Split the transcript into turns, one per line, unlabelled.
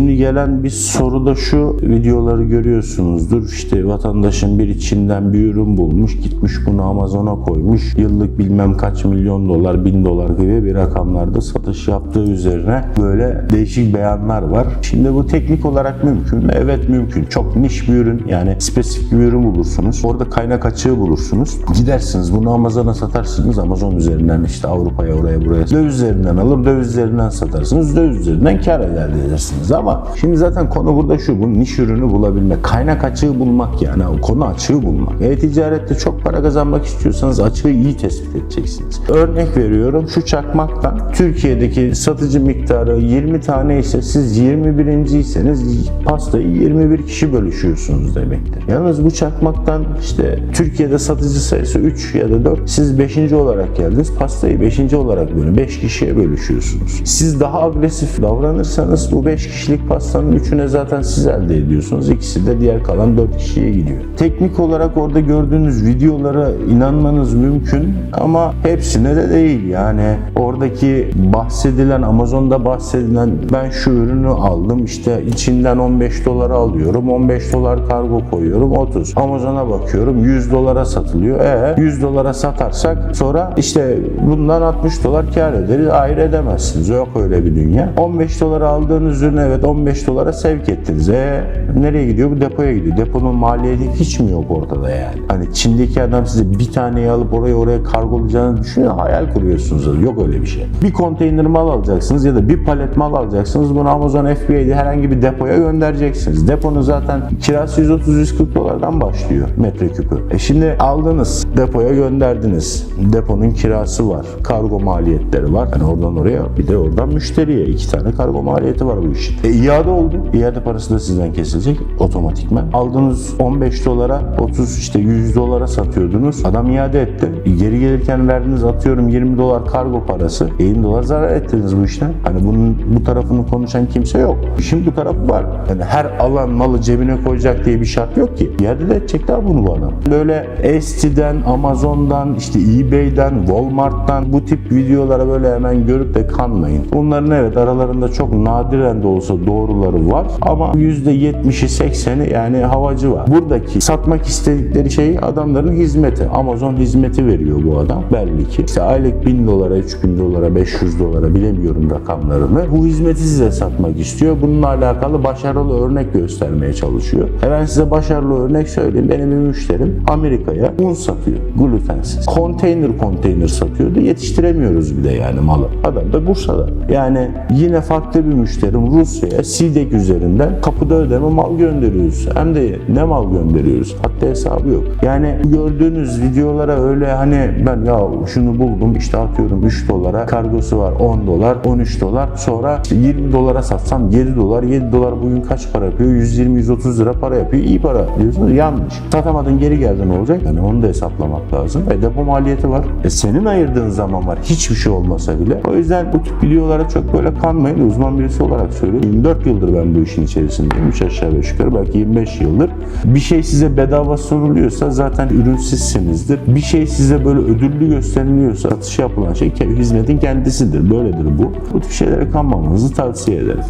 Şimdi gelen bir soru da şu videoları görüyorsunuzdur. İşte vatandaşın biri Çin'den bir ürün bulmuş, gitmiş bunu Amazon'a koymuş. Yıllık bilmem kaç milyon dolar, bin dolar gibi bir rakamlarda satış yaptığı üzerine böyle değişik beyanlar var. Şimdi bu teknik olarak mümkün mü? Evet mümkün. Çok niş bir ürün yani spesifik bir ürün bulursunuz. Orada kaynak açığı bulursunuz. Gidersiniz bunu Amazon'a satarsınız. Amazon üzerinden işte Avrupa'ya oraya buraya döviz üzerinden alır döviz üzerinden satarsınız. Döviz üzerinden kar elde edersiniz ama şimdi zaten konu burada şu bu niş ürünü bulabilmek. Kaynak açığı bulmak yani konu açığı bulmak. E-ticarette çok para kazanmak istiyorsanız açığı iyi tespit edeceksiniz. Örnek veriyorum şu çakmaktan Türkiye'deki satıcı miktarı 20 tane ise siz 21.yiyseniz pastayı 21 kişi bölüşüyorsunuz demektir. Yalnız bu çakmaktan işte Türkiye'de satıcı sayısı 3 ya da 4 siz 5. olarak geldiniz pastayı 5. olarak bölün 5 kişiye bölüşüyorsunuz. Siz daha agresif davranırsanız bu 5 kişilik pastanın 3'üne zaten siz elde ediyorsunuz. İkisi de diğer kalan 4 kişiye gidiyor. Teknik olarak orada gördüğünüz videolara inanmanız mümkün ama hepsine de değil. Yani oradaki bahsedilen Amazon'da bahsedilen ben şu ürünü aldım işte içinden 15 dolara alıyorum 15 dolar kargo koyuyorum 30 Amazon'a bakıyorum 100 dolara satılıyor e 100 dolara satarsak sonra işte bundan 60 dolar kar ederiz hayır edemezsiniz yok öyle bir dünya 15 dolara aldığınız ürünü evet 15 dolara sevk ettiniz. E nereye gidiyor? Bu depoya gidiyor. Deponun maliyeti hiç mi yok ortada yani? Hani Çin'deki adam size bir taneyi alıp oraya oraya kargolayacağını düşünüyor hayal kuruyorsunuz. Yok öyle bir şey. Bir konteyner mal alacaksınız ya da bir palet mal alacaksınız. Bunu Amazon FBA'de herhangi bir depoya göndereceksiniz. Deponun zaten kirası 130-140 dolardan başlıyor metreküpü. E şimdi aldınız depoya gönderdiniz. Deponun kirası var kargo maliyetleri var. Hani oradan oraya bir de oradan müşteriye. İki tane kargo maliyeti var bu işin. e iade oldu. İade parası da sizden kesilecek otomatikman aldınız 15 dolara 30 işte 100 dolara satıyordunuz. Adam iade etti. E, geri gelirken verdiniz atıyorum 20 dolar kargo parası. 50 dolar zarar ettiniz bu işten. Hani bunun bu tarafını konuşan kimse yok. İşin bu tarafı var. Yani her alan malı cebine koyacak diye bir şart yok ki. İade de edecekler bunu bu adam. Böyle Esti'den Amazon'dan işte eBay'den Walmart'tan bu tip videolara böyle hemen görüp de kanmayın. Bunların evet aralarında çok nadiren de olsa doğruları var ama %70'i 80'i yani havacı var. Buradaki satmak istedikleri şey adamların hizmeti. Amazon hizmeti veriyor bu adam. Belli ki. İşte aylık 1000 dolara 3000 dolara 500 dolara bilemiyorum rakamlarını. Bu hizmeti size satmak istiyor. Bununla alakalı başarılı örnek göstermeye çalışıyor. Ben size başarılı örnek söyleyeyim. Benim bir müşterim Amerika'ya un satıyor glutensiz. Konteyner konteyner satıyordu. Yetiştiremiyoruz bir de yani malı. Adam da Bursa'da. Yani yine farklı bir müşterim Rusya'ya SİDEK üzerinden kapıda ödeme mal gönderiyoruz. Hem de ne mal gönderiyoruz? Hatta hesabı yok. Yani gördüğünüz videolara öyle hani ben ya şunu buldum işte atıyorum 3 dolara kargosu var 10 dolar 13 dolar. Sonra işte 20 dolara satsam 7 dolar 7 dolar bugün kaç para yapıyor? 120-130 lira para yapıyor. İyi para. diyorsunuz. Yanlış. Satamadın geri geldi ne olacak. Yani onu da hesaplamak lazım. E depo maliyeti var. E senin ayırdığın zaman var. Hiçbir şey olmasa bile. O yüzden bu tip videolara çok böyle kanmayın. Uzman birisi olarak söylüyorum 24 yıldır ben bu işin içerisindeyim 3 aşağı 5 yukarı belki 25 yıldır. Bir şey size bedava sunuluyorsa zaten ürün sizsinizdir. Bir şey size böyle ödüllü gösteriliyorsa satış yapılan şey hizmetin kendisidir. Böyledir bu. Bu tip şeylere kanmamanızı tavsiye ederim